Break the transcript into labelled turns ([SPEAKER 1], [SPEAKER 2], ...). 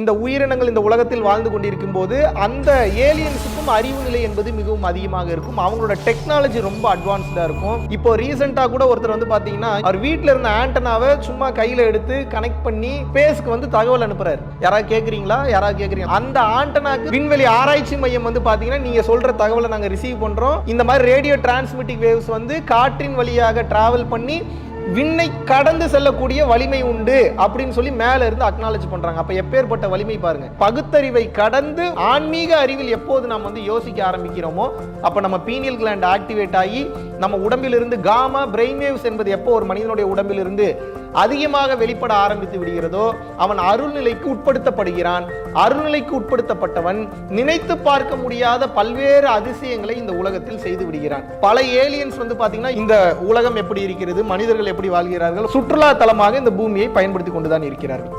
[SPEAKER 1] இந்த உயிரினங்கள் இந்த உலகத்தில் வாழ்ந்து கொண்டிருக்கும் போது அந்த ஏலியன்ஸுக்கும் அறிவு நிலை என்பது மிகவும் அதிகமாக இருக்கும். அவங்களோட டெக்னாலஜி ரொம்ப அட்வான்ஸ்டா இருக்கும். இப்போ ரீசெண்டா கூட ஒருத்தர் வந்து பாத்தீங்கன்னா அவர் வீட்டில் இருந்த ஆண்டனாவை சும்மா கையில எடுத்து கனெக்ட் பண்ணி ஸ்பேஸ்க்கு வந்து தகவல் அனுப்புறாரு. யாராவது கேக்குறீங்களா? யாராவது கேக்குறீங்க? அந்த ஆண்டனாக்கு விண்வெளி ஆராய்ச்சி மையம் வந்து பாத்தீங்கன்னா நீங்க சொல்ற தகவலை நாங்க ரிசீவ் பண்றோம். இந்த மாதிரி ரேடியோ டிரான்ஸ்மிட்டிங் வேவ்ஸ் வந்து காற்றின் வழியாக டிராவல் பண்ணி விண்ணை கடந்து செல்லக்கூடிய வலிமை உண்டு அப்படின்னு சொல்லி மேல இருந்து அக்னாலஜ் பண்றாங்க. அப்ப எப்பேற்பட்ட வலிமை பாருங்க. பகுத்தறிவை கடந்து ஆன்மீக அறிவில் எப்போது நாம் வந்து யோசிக்க ஆரம்பிக்கிறோமோ அப்ப நம்ம பீனியல் கிளாண்ட் ஆக்டிவேட் ஆகி நம்ம உடம்பிலிருந்து காமா பிரெயின் வேவ்ஸ் என்பது எப்போ ஒரு மனிதனுடைய உடம்பிலிருந்து அதிகமாக வெளிப்பட ஆரம்பித்து விடுகிறதோ அவன் அருள்நிலைக்கு உட்படுத்தப்படுகிறான். அருள்நிலைக்கு உட்படுத்தப்பட்டவன் நினைத்து பார்க்க முடியாத பல்வேறு அதிசயங்களை இந்த உலகத்தில் செய்து விடுகிறான். பல ஏலியன்ஸ் வந்து பாத்தீங்கன்னா இந்த உலகம் எப்படி இருக்கிறது மனிதர்கள் எப்படி வாழ்கிறார்கள் சுற்றுலா தலமாக இந்த பூமியை பயன்படுத்தி கொண்டுதான் இருக்கிறார்கள்.